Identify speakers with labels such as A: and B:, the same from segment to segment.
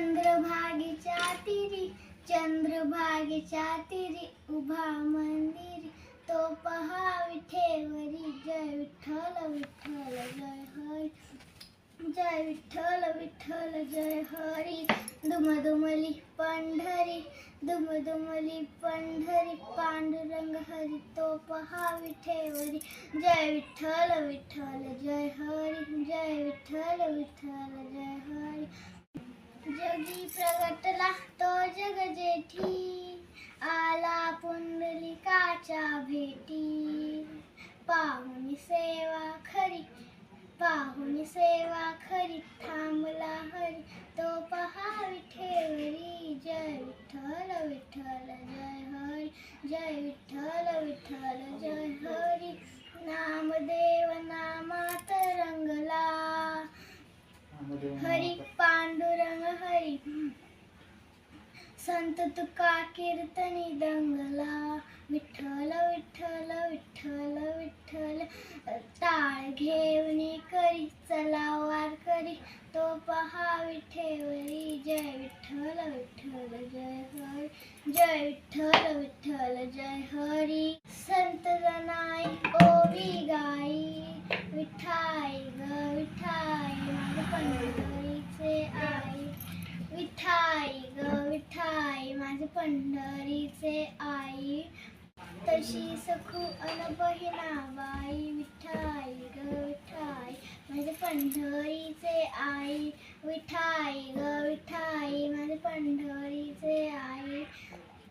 A: चंद्रभागेच्या तिरी चंद्रभागेच्या तिरी उभा मंदिरी तो पहा विठेवरी जय विठ्ठल विठ्ठल जय हरी. जय विठ्ठल विठ्ठल जय हरी. दुमदुमली पंढरी दुमदुमली पंढरी. पांडुरंग हरी तो पहा विठेवरी जय विठ्ठल विठ्ठल जय हरी. जय विठ्ठल विठ्ठल जय हरी. जगी प्रगटला तो जग जेठी. आला पुंडलिकाच्या भेटी. पाहुणी सेवा खरी. पाहुणी सेवा खरी. थांबला हरी. तो पहावी. संत तुका कीर्तनी दंगला विठ्ठल विठ्ठल विठ्ठल विठ्ठल. ताळ घेवणी करी चला वार करी. तो पहा विठेवरी जय विठ्ठल विठ्ठल जय हरी. जय विठ्ठल विठ्ठल जय हरी. संत जनाई ओवी गाई. विठाई ग विठाई. माझ्या पंढरी आई विठाई ग विठाई माझे पंढरीचे आई तशी सखू अन बहिणाबाई विठाई ग विठाई माझे पंढरीचे आई विठाई ग विठाई माझे पंढरीचे आई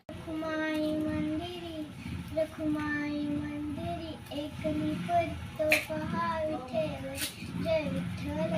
A: रखुमाई मंदिरी रखुमाई मंदिरी. एकली परतो पहा विठेवरी जय विठ्ठल.